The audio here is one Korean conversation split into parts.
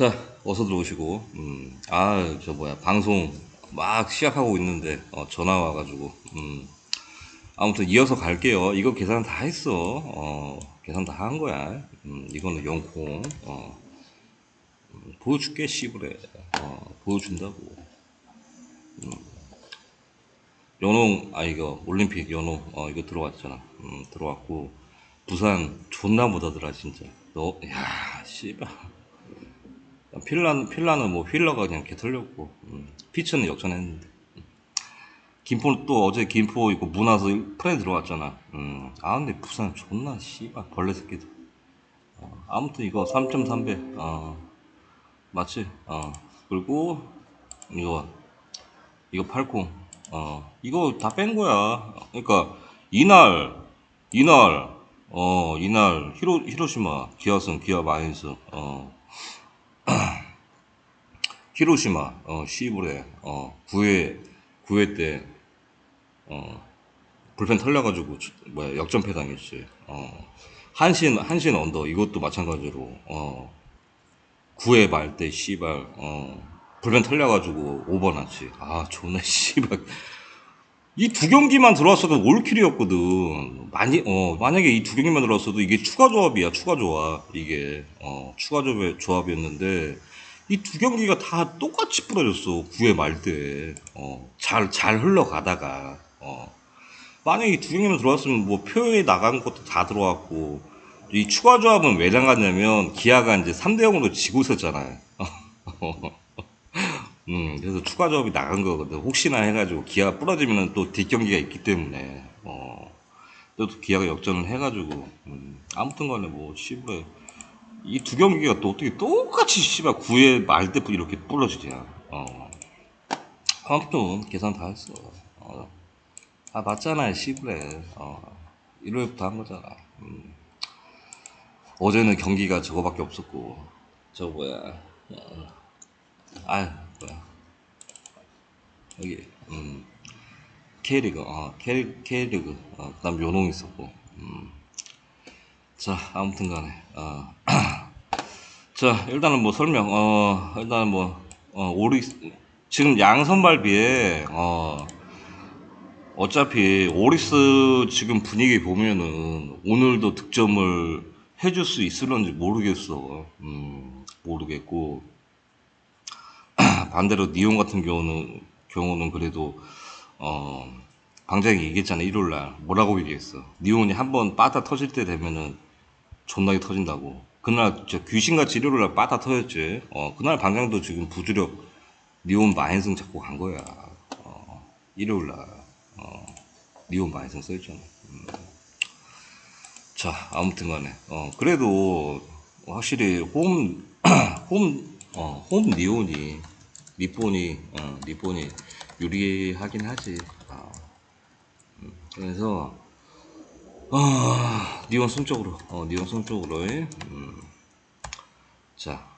자, 어서 들어오시고, 음, 아, 저 뭐야, 방송 막 시작하고 있는데, 어, 전화 와가지고, 음, 아무튼 이어서 갈게요. 이거 계산 다 했어. 어, 계산 다 한 거야. 음, 이거는 영콩, 어, 음, 보여줄게, 씨부래. 어, 보여준다고. 음, 연홍, 아, 이거, 올림픽 연홍, 어, 이거 들어왔잖아. 음, 들어왔고, 부산 존나 못하더라, 진짜. 너, 야, 씨발. 필라는 필라는 뭐 휠러가 그냥 개 털렸고 음, 피츠는 역전했는데. 음. 김포 또 어제 김포 이거 문화서 프레 들어왔잖아. 음, 아 근데 부산 존나 씨발 벌레 새끼들. 어, 아무튼 이거 3.3배 어, 맞지? 어 그리고 이거 이거 팔콩 어 이거 다 뺀 거야. 그러니까 이날 이날 어 이날 히로 히로시마 기아성 기아 마인스 어 히로시마, 어, 시부레, 어, 9회, 9회 때, 어, 불펜 털려가지고, 주- 뭐야, 역전패 당했지. 어, 한신, 한신 언더, 이것도 마찬가지로, 어, 9회 말 때, 씨발, 어, 불펜 털려가지고, 5번 났지. 아, 존나, 씨발. 이 두 경기만 들어왔어도 올킬이었거든. 많이, 어, 만약에 이 두 경기만 들어왔어도 이게 추가 조합이야, 추가 조합. 이게, 어, 추가 조합, 조합이었는데, 이 두 경기가 다 똑같이 부러졌어. 9회 말 때. 어, 잘, 잘 흘러가다가, 어. 만약에 이 두 경기만 들어왔으면 뭐 표에 나간 것도 다 들어왔고, 이 추가 조합은 왜 나갔냐면, 기아가 이제 3대 0으로 지고 있었잖아요. 음, 그래서 추가 조합이 나간 거거든. 혹시나 해가지고 기아가 부러지면 또 뒷경기가 있기 때문에, 어, 또 기아가 역전을 해가지고, 음, 아무튼 간에 뭐, 씨부레, 이두 경기가 또 어떻게 똑같이 씨발 9회 말때 이렇게 부러지냐, 어. 아무튼, 계산 다 했어. 어. 아, 맞잖아, 씨부레. 어. 일요일부터 한 거잖아. 음. 어제는 경기가 저거밖에 없었고, 저거 뭐야. 어. 아유, 뭐야. 여기, 음, K리그, 어, K, K리그, 어, 그 다음 요농 있었고, 음. 자, 아무튼 간에, 어. 자, 일단은 뭐 설명, 어, 일단은 뭐, 어, 오리, 지금 양선발비에, 어, 어차피 오리스 지금 분위기 보면은 오늘도 득점을 해줄 수 있을런지 모르겠어. 음, 모르겠고, 반대로 니온 같은 경우는 경우는 그래도 어 방장이 얘기했잖아 일요일 날. 뭐라고 얘기했어? 니온이 한 번 빠따 터질 때 되면은 존나게 터진다고. 그날 저 귀신같이 일요일 날 빠따 터졌지. 어 그날 방장도 지금 부주력 니온 마인승 잡고 간 거야. 어 일요일 날 어 니온 마인승 써있잖아. 음. 자 아무튼 간에. 어 그래도 확실히 홈 홈, 어, 홈 니온이, 니폰이, 어, 니폰이 유리하긴 하지. 어. 음, 그래서, 아, 니온 순쪽으로, 어, 니온 순쪽으로, 음. 자.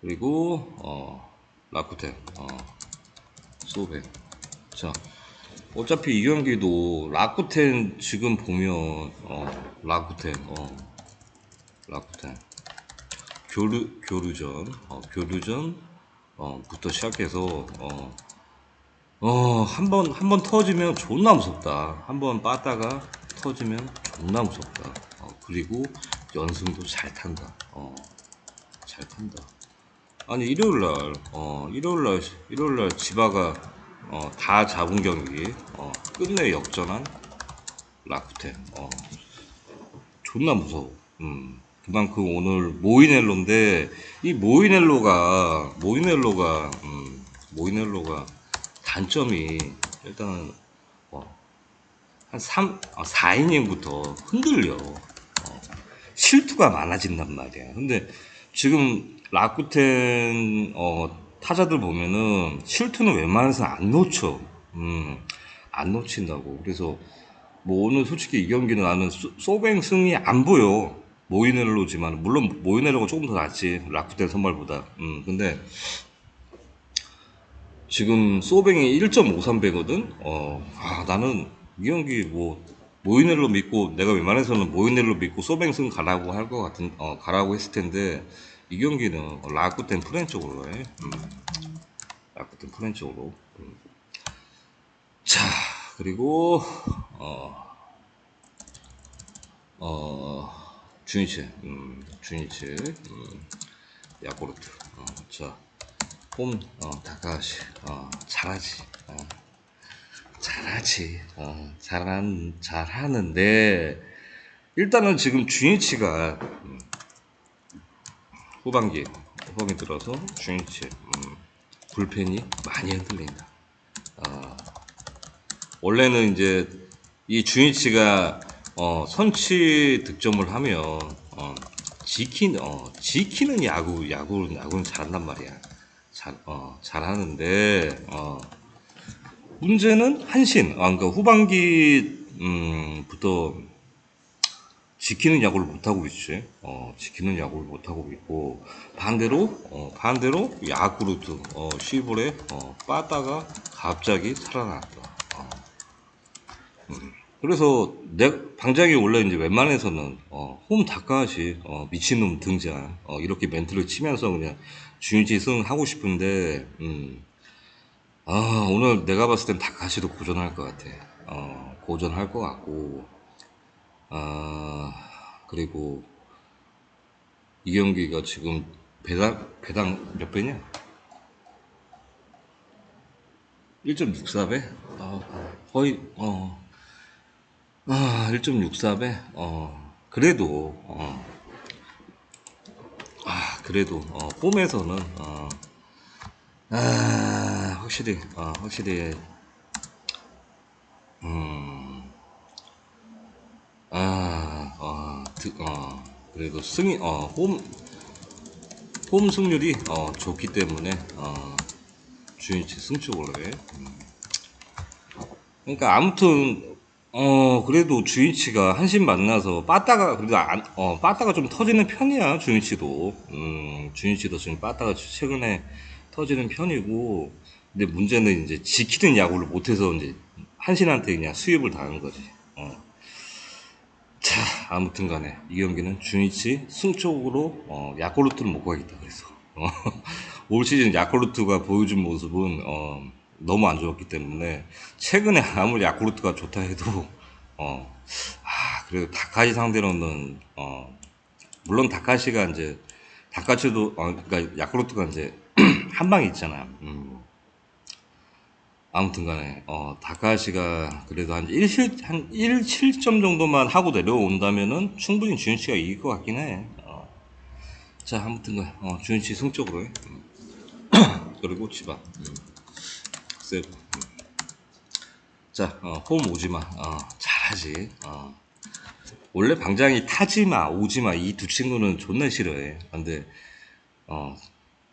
그리고, 어, 라쿠텐, 어, 소베. 자. 어차피 이 경기도 라쿠텐 지금 보면, 어, 라쿠텐, 어, 라쿠텐. 교류 교류전. 어, 교류전 어 부터 시작해서 어 어 한 번 한 번 터지면 존나 무섭다. 한 번 빠다가 터지면 존나 무섭다. 어, 그리고 연승도 잘 탄다. 어 잘 탄다. 아니 일요일 날 어 일요일 날 일요일 날 지바가 어 다 잡은 경기. 어 끝내 역전한 라쿠텐. 어 존나 무서워. 음. 그만큼 오늘 모이넬로인데 이 모이넬로가 모이넬로가 음, 모이넬로가 단점이 일단은 어, 한 3, 아, 4이닝부터 흔들려. 어, 실투가 많아진단 말이야. 근데 지금 라쿠텐 어, 타자들 보면은 실투는 웬만해서 안 놓쳐. 음, 안 놓친다고. 그래서 뭐 오늘 솔직히 이 경기는 나는 소- 소뱅 승이 안 보여. 모이넬로지만 물론 모이넬로가 조금 더 낫지 라쿠텐 선발보다. 음 근데 지금 소뱅이 1.53배거든. 어, 아 나는 이 경기 뭐 모이넬로 믿고 내가 웬만해서는 모이넬로 믿고 소뱅승 가라고 할 것 같은 어 가라고 했을 텐데 이 경기는 라쿠텐 프렌 쪽으로 해. 음. 라쿠텐 프렌 쪽으로. 음. 자 그리고 어. 어, 주니치, 음, 주니치, 음, 야쿠르트, 어, 자, 홈, 어, 다카시, 어, 잘하지, 어, 잘하지, 어, 잘한, 잘하는데, 일단은 지금 주니치가, 음, 후반기, 후반기 들어서 주니치, 음, 불펜이 많이 흔들린다. 어, 원래는 이제 이 주니치가 어, 선취 득점을 하면 어, 지키는 어, 지키는 야구 야구 야구는 잘한단 말이야. 잘 어, 잘하는데 어, 문제는 한신. 아, 그러니까 후반기 음부터 지키는 야구를 못 하고 있지. 어, 지키는 야구를 못 하고 있고 반대로 어, 반대로 야구르트 어, 시볼에 어, 빠다가 갑자기 살아났다. 어. 그래서 내 방장이 원래 이제 웬만해서는 어, 홈 다카시 어, 미친놈 등장 어, 이렇게 멘트를 치면서 그냥 주인지 승 하고 싶은데 음, 아 오늘 내가 봤을 땐 다카시도 고전할 것 같아. 어, 고전할 것 같고 아 그리고 이 경기가 지금 배당 배당 몇 배냐? 1.64배? 아, 거의 어. 아, 1.64배? 어, 그래도, 어, 아, 그래도, 어, 폼에서는, 어, 아, 확실히, 어, 확실히, 음, 아, 어, 드, 어, 그래도 승이, 어, 홈, 홈 승률이, 어, 좋기 때문에, 어, 주인치 승쪽으로 해. 음. 그러니까 아무튼 어 그래도 주인치가 한신 만나서 빠따가 그래도 안, 어 빠따가 좀 터지는 편이야 주인치도. 음 주인치도 지금 빠따가 최근에 터지는 편이고 근데 문제는 이제 지키는 야구를 못해서 이제 한신한테 그냥 수입을 당한 거지. 어. 자 아무튼 간에 이 경기는 주인치 승쪽으로 어, 야쿠르트를 못 가겠다 그래서. 어, 올 시즌 야쿠르트가 보여준 모습은 어, 너무 안 좋았기 때문에 최근에 아무리 야쿠르트가 좋다 해도 어, 아, 그래도 다카시 상대로는 어, 물론 다카시가 이제 다카시도 어, 그러니까 야쿠르트가 이제 한 방이 있잖아. 음. 아무튼간에 어, 다카시가 그래도 한 1실 한 1실점 정도만 하고 내려온다면은 충분히 주현씨가 이길 것 같긴 해. 어. 자, 아무튼간 어, 주현씨 승적으로 해. 음. 그리고 치바. 음. 세브. 음. 자, 어, 홈 오지마. 어, 잘하지. 어. 원래 방장이 타지마, 오지마 이 두 친구는 존나 싫어해. 근데 어,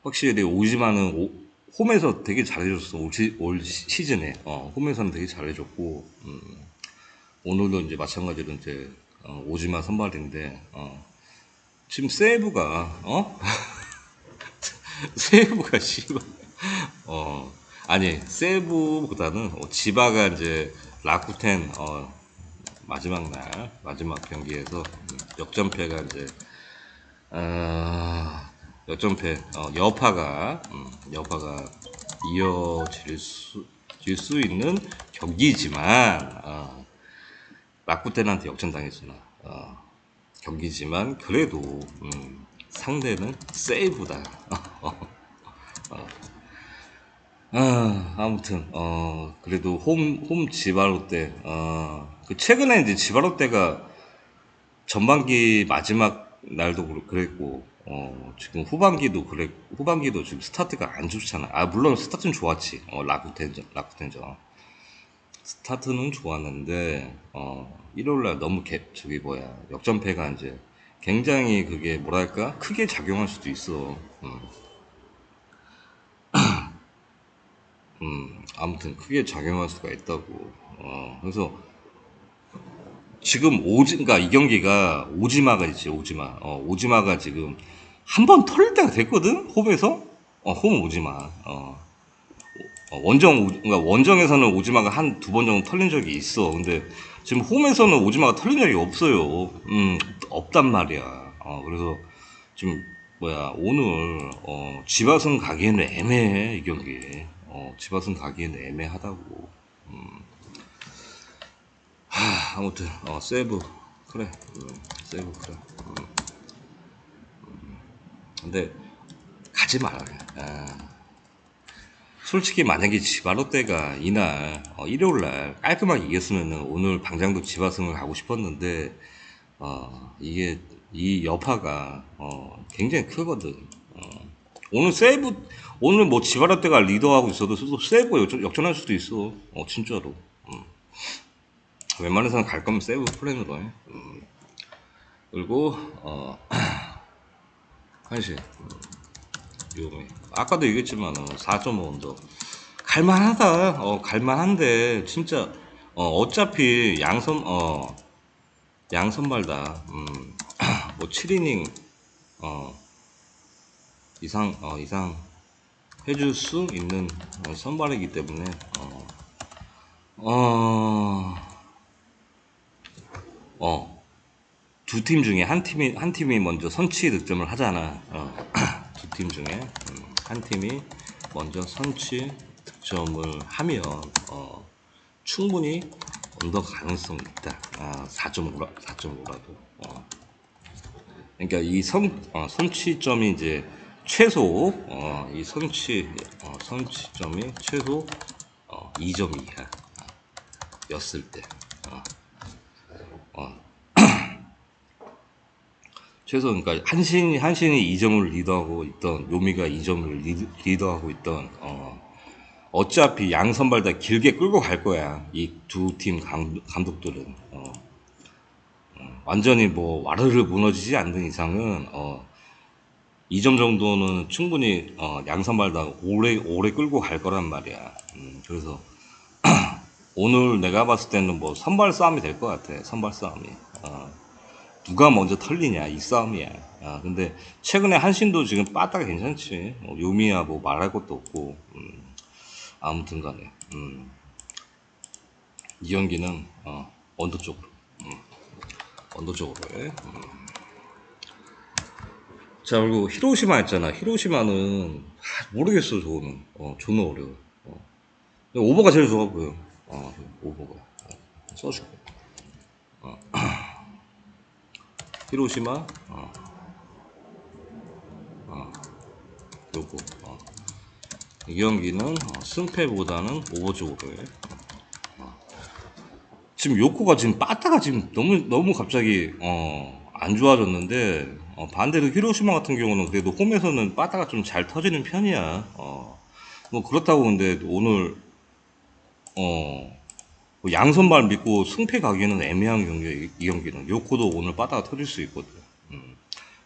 확실히 오지마는 오- 홈에서 되게 잘해줬어. 올, 시, 올 시- 시즌에 어, 홈에서는 되게 잘해줬고 음, 오늘도 이제 마찬가지로 이제 어, 오지마 선발인데 어, 지금 세이브가 어 세이브가 씨발 어 아니 세이브보다는 어, 지바가 이제 라쿠텐 어, 마지막 날 마지막 경기에서 음, 역전패가 이제 어, 역전패 어, 여파가 음, 여파가 이어질 수, 질수 있는 경기지만 어, 라쿠텐한테 역전당했잖아 어, 경기지만 그래도 음, 상대는 세이브다 아, 아무튼 어 그래도 홈 홈 지바롯데 어그 최근에 이제 지바롯데가 전반기 마지막 날도 그랬고 어 지금 후반기도 그래 후반기도 지금 스타트가 안 좋잖아. 아 물론 스타트는 좋았지. 어 라쿠텐전 라쿠텐전 스타트는 좋았는데 어 일요일 날 너무 개, 저기 뭐야 역전패가 이제 굉장히 그게 뭐랄까 크게 작용할 수도 있어. 음. 음, 아무튼 크게 작용할 수가 있다고. 어, 그래서 지금 오지, 그러니까 이 경기가 오지마가 있지, 오지마. 어, 오지마가 지금 한 번 털릴 때가 됐거든? 홈에서? 어, 홈 오지마. 어, 어, 원정, 오- 그러니까 원정에서는 오지마가 한 두 번 정도 털린 적이 있어. 근데 지금 홈에서는 오지마가 털린 적이 없어요. 음, 없단 말이야. 어, 그래서 지금 뭐야 오늘 어, 지바승 가기에는 애매해 이 경기. 어, 지바승 가기에는 애매하다고. 음. 하, 아무튼 어, 세이브 그래. 음, 세이브 그래. 음. 음. 근데 가지 마라. 아. 솔직히 만약에 지바롯데가 이날 어, 일요일날 깔끔하게 이겼으면 오늘 방장도 지바승을 가고 싶었는데 어, 이게 이 여파가 어, 굉장히 크거든. 어, 오늘 세이브 오늘 뭐 지바롯데가 리더하고 있어도 또 세이브 역전, 역전 할 수도 있어. 어 진짜로. 음. 웬만해서는 갈 거면 세이브 플랜으로 해. 음. 그리고 어, 한시. 위험해. 아까도 얘기했지만 4.5 언더 갈만하다. 어 갈만한데 진짜 어 어차피 양선 어 양선발다. 음 뭐 7이닝 어 이상 어 이상 해줄 수 있는 어, 선발이기 때문에 어, 어, 어, 두 팀 중에 한 팀이 한 팀이 먼저 선취 득점을 하잖아. 어, 두 팀 중에 음, 한 팀이 먼저 선취 득점을 하면 어, 충분히 언더 가능성이 있다. 아, 4.5라 4.5라도. 어. 그러니까 이 선, 어, 선취점이 이제 최소 어, 이 선취 어, 선취점이 최소 어, 2점 이하 였을 때 어, 어, 최소 그러니까 한신이 한신이 2점을 리더하고 있던 요미가 2점을 리드, 리더하고 있던 어, 어차피 양 선발 다 길게 끌고 갈 거야. 이 두 팀 감독들은. 어, 어, 완전히 뭐 와르르 무너지지 않는 이상은 어, 2점 정도는 충분히 어, 양선발 다 오래 오래 끌고 갈 거란 말이야. 음, 그래서 오늘 내가 봤을 때는 뭐 선발 싸움이 될 것 같아. 선발 싸움이. 어, 누가 먼저 털리냐 이 싸움이야. 아, 근데 최근에 한신도 지금 빠따가 괜찮지. 어, 요미야 뭐 말할 것도 없고. 음, 아무튼간에 음, 이 경기는 어, 언더 쪽으로. 음, 언더 쪽으로 해. 음. 자 그리고 히로시마 있잖아. 히로시마는 아, 모르겠어 저거는. 어, 존나 어려워. 어. 근데 오버가 제일 좋아 보여. 어, 오버가. 어, 써줄게. 어. 히로시마. 어. 어. 요거. 어. 이 경기는 어, 승패보다는 오버 쪽으로 해. 어. 지금 요코가 지금 빠따가 지금 너무 너무 갑자기 어 안 좋아졌는데 어, 반대로 히로시마 같은 경우는 그래도 홈에서는 빠따가 좀 잘 터지는 편이야. 어, 뭐 그렇다고 근데 오늘 어, 뭐 양선발 믿고 승패 가기에는 애매한 경기 이 경기는 요코도 오늘 빠따가 터질 수 있거든. 음.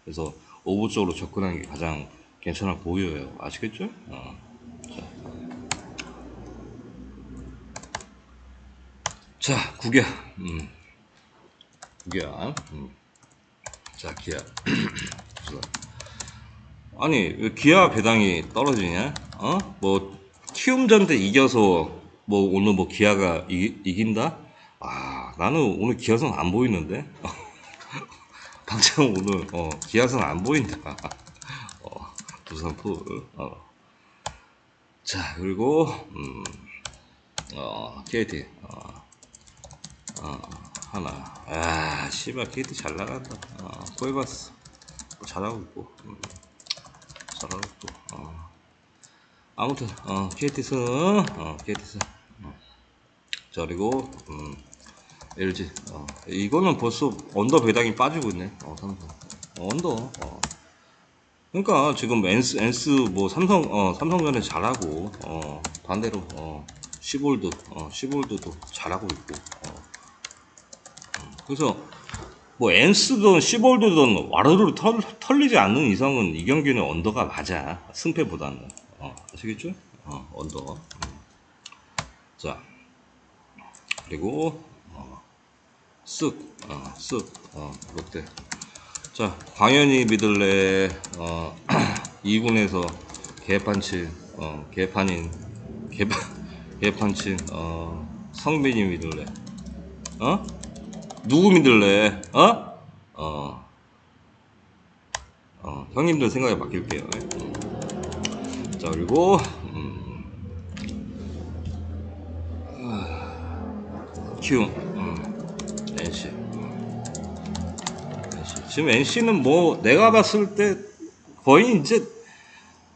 그래서 오버 쪽으로 접근하는 게 가장 괜찮아 보여요. 아시겠죠? 어. 자, 자 구겨. 음. 구겨. 음. 자, 기아. 아니, 왜 기아 배당이 떨어지냐? 어? 뭐, 키움전대 이겨서, 뭐, 오늘 뭐 기아가 이, 이긴다? 아, 나는 오늘 기아선 안 보이는데? 당장 오늘, 어, 기아선 안 보인다. 어, 두산 풀. 어. 자, 그리고, 음, 어, KT. 어, 어, 하나. 아, 씨발, KT 잘 나간다. 어, 코에바스. 잘하고 있고. 음, 잘하고 있고. 어. 아무튼, 어, KT 승. 어, KT 승. 어. 자, 그리고, 음, LG. 어, 이거는 벌써 언더 배당이 빠지고 있네. 어, 삼성. 어, 언더. 어. 그러니까 지금 엔스, 엔스 뭐 삼성, 어, 삼성전에 잘하고, 어, 반대로, 어, 시볼드, 어, 시볼드도 잘하고 있고, 어. 그래서 뭐 엔스든 시볼드든 와르르 털, 털리지 않는 이상은 이 경기는 언더가 맞아 승패보다는 어, 아시겠죠? 어, 언더 음. 자 그리고 어, 쓱 어, 쓱 어, 롯데 자 광현이 믿을래 어, 2군에서 개판친 어, 개판인 개판 개판친 어, 성빈이 믿을래 어? 누구 믿을래? 어? 어. 어, 형님들 생각에 맡길게요. 음. 자, 그리고, 음. 아, 키움, 음. NC. NC. 지금 NC는 뭐, 내가 봤을 때 거의 이제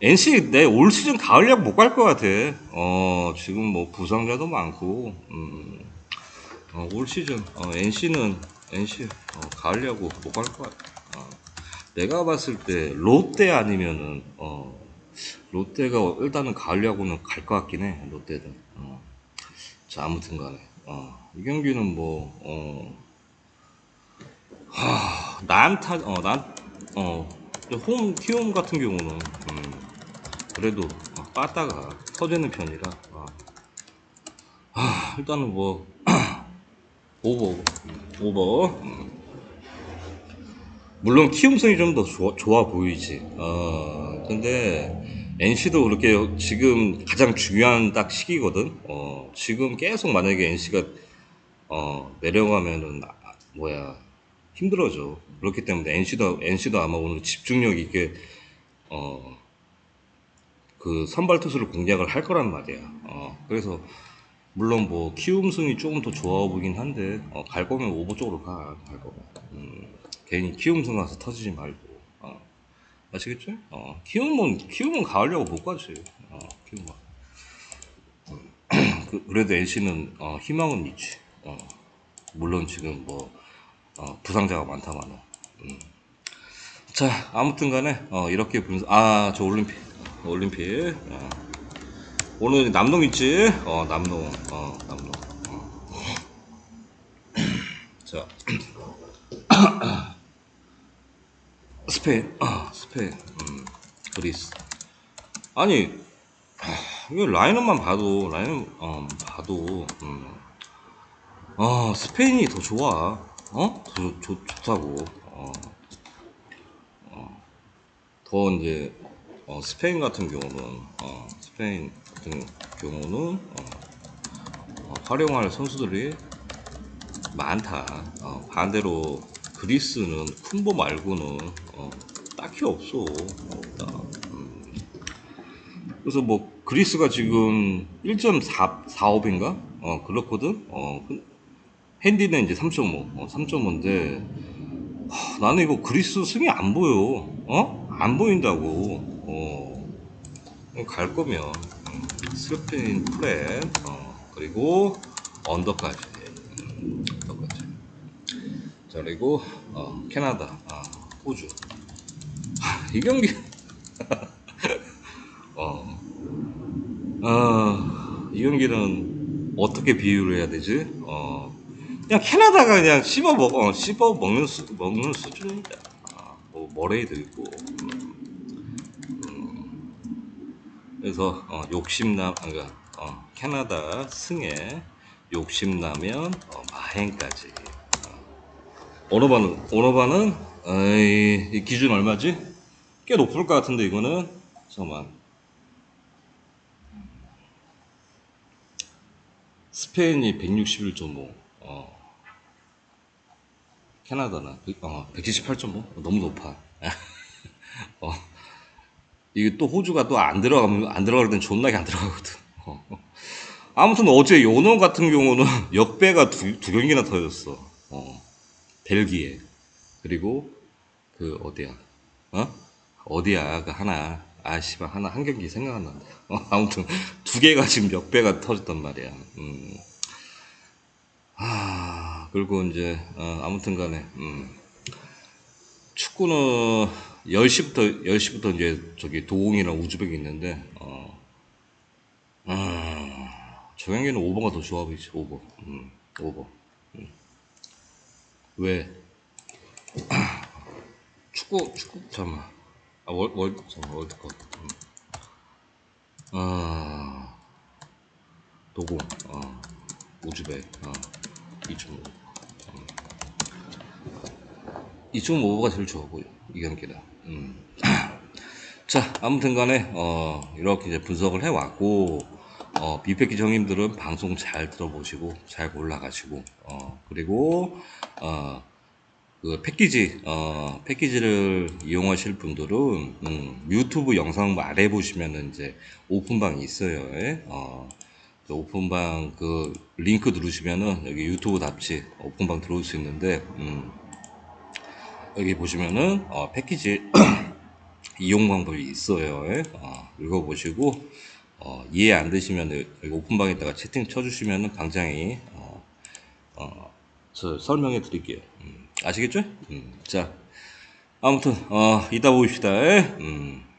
NC 내 올 시즌 가을 야구 못갈 것 같아. 어, 지금 뭐 부상자도 많고, 음. 어, 올 시즌 어, NC는 NC 어, 가을 야구 못갈것 같아. 어, 내가 봤을 때 롯데 아니면은 어, 롯데가 일단은 가을 야구는 갈 것 같긴 해. 롯데는. 어. 자 아무튼간에 어, 이 경기는 뭐 어, 하, 난타 어난어 홈 키움 같은 경우는 음, 그래도 어, 빠따가 터지는 편이라 어. 하, 일단은 뭐 오버 오버 음. 물론 키움성이 좀 더 좋아, 좋아 보이지 어 근데 NC도 그렇게 지금 가장 중요한 딱 시기거든 어 지금 계속 만약에 NC가 어 내려가면은 아, 뭐야 힘들어져 그렇기 때문에 NC도 NC도 아마 오늘 집중력 있게 어 그 선발 투수를 공략을 할 거란 말이야. 어, 그래서 물론 뭐 키움승이 조금 더 좋아 보이긴 한데 어, 갈 거면 오버 쪽으로 가. 갈 거면. 음, 괜히 키움승 가서 터지지 말고. 어, 아시겠죠? 어, 키움은 키움은 가을려고 못 가지. 어, 키움은. 그, 그래도 NC는 어, 희망은 있지. 어, 물론 지금 뭐 어, 부상자가 많다마는. 음. 자, 아무튼간에 어, 이렇게 분석. 아, 저 올림픽, 올림픽. 어. 오늘 남농 있지? 어, 남농. 어, 남농. 어. 자, 스페인. 아, 스페인. 음, 그리스. 아니, 하, 이거 라인업만 봐도 라인업 어, 봐도 음. 아, 스페인이 더 좋아. 어? 더 좋, 좋, 좋다고. 어. 더 이제 어, 스페인 같은 경우는 어, 스페인 같은 경우는 어, 어, 활용할 선수들이 많다. 어, 반대로 그리스는 쿤보 말고는 어, 딱히 없어. 음. 그래서 뭐 그리스가 지금 1.45인가? 어 그렇거든. 어 그- 핸디는 이제 3.5, 어, 3.5인데 나는 이거 그리스 승이 안 보여. 어? 안 보인다고. 어. 갈 거면 음, 스페인 플랫 어, 그리고 언더까지. 음, 언더까지. 자 그리고 어, 캐나다, 아, 호주. 하, 이 경기 어, 어, 이 경기는 어떻게 비유를 해야 되지? 어, 그냥 캐나다가 그냥 씹어 먹, 어, 씹어 먹는 수, 먹는 수준이다. 아, 뭐 머레이도 있고. 음, 음. 그래서 어, 욕심남, 아, 그러니까 어, 캐나다 승에 욕심나면 어, 마행까지. 어. 오너바는 오너바는 이 기준 얼마지? 꽤 높을 것 같은데 이거는 잠깐만. 스페인이 161.5. 어. 캐나다는 백- 어, 178.5 너무 높아. 어, 이게 또 호주가 또 안 들어가면 안 들어갈 땐 존나게 안 들어가거든. 어. 아무튼 어제 요노 같은 경우는 역배가 두, 두 경기나 터졌어. 어, 벨기에 그리고 그 어디야? 어? 어디야? 그 하나. 아 씨발 하나 한 경기 생각 안 난다. 어, 아무튼 두 개가 지금 역배가 터졌단 말이야. 음. 아, 그리고 이제, 어, 아무튼 간에, 음, 축구는 10시부터, 10시부터 이제 저기 도공이랑 우즈벡이 있는데, 어, 아, 저 경기는 오버가 더 좋아 보이지, 오버. 음, 오버. 음. 왜? 축구, 축구, 잠깐만. 아, 월, 월, 잠깐만, 월드컵. 음. 아, 도공, 어, 우즈벡, 어, 2.5. 2.5가 제일 좋아 보여. 이 경기는. 음. 자, 아무튼 간에, 어, 이렇게 이제 분석을 해왔고, 어, 비패키지 형님들은 방송 잘 들어보시고 잘 골라가시고 어, 그리고 어, 그 패키지 어, 패키지를 이용하실 분들은 음, 유튜브 영상 아래 보시면은 이제 오픈방이 있어요. 예? 어, 그 오픈방 그 링크 누르시면은 여기 유튜브 답지 오픈방 들어올 수 있는데 음, 여기 보시면은 어, 패키지 이용 방법이 있어요. 예? 어, 읽어보시고 어, 이해 안 되시면 여기 오픈방에다가 채팅 쳐주시면은 방장이 어, 어, 저 설명해 드릴게요. 음, 아시겠죠? 음, 자, 아무튼 어, 이따. 예? 음.